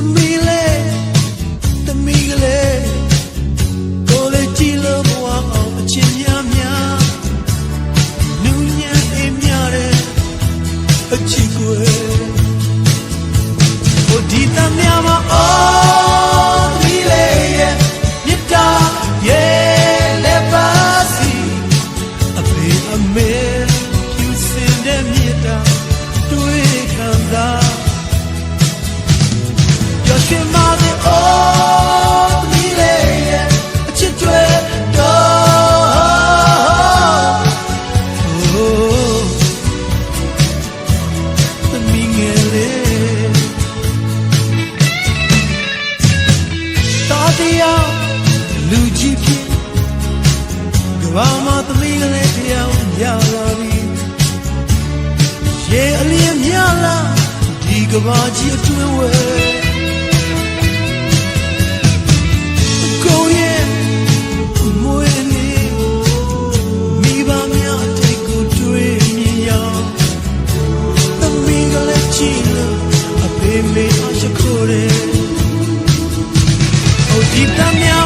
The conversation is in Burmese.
သမီးလေးသမီးကလေးကိုယ်လေးကြည့်လို့ဘဝအောင်အချင်းများများနူးညံ့အေးမြတဲ့အချစ် ကဘာကြီးအတွင်းဝဲကိုရဲ့မွေးနေမိဘများအထိတ်ကိုတွေ့မြင်ရသမီးကလေးချီလို့အဖေမေအရှိခိုးတယ် Oh, deep down now,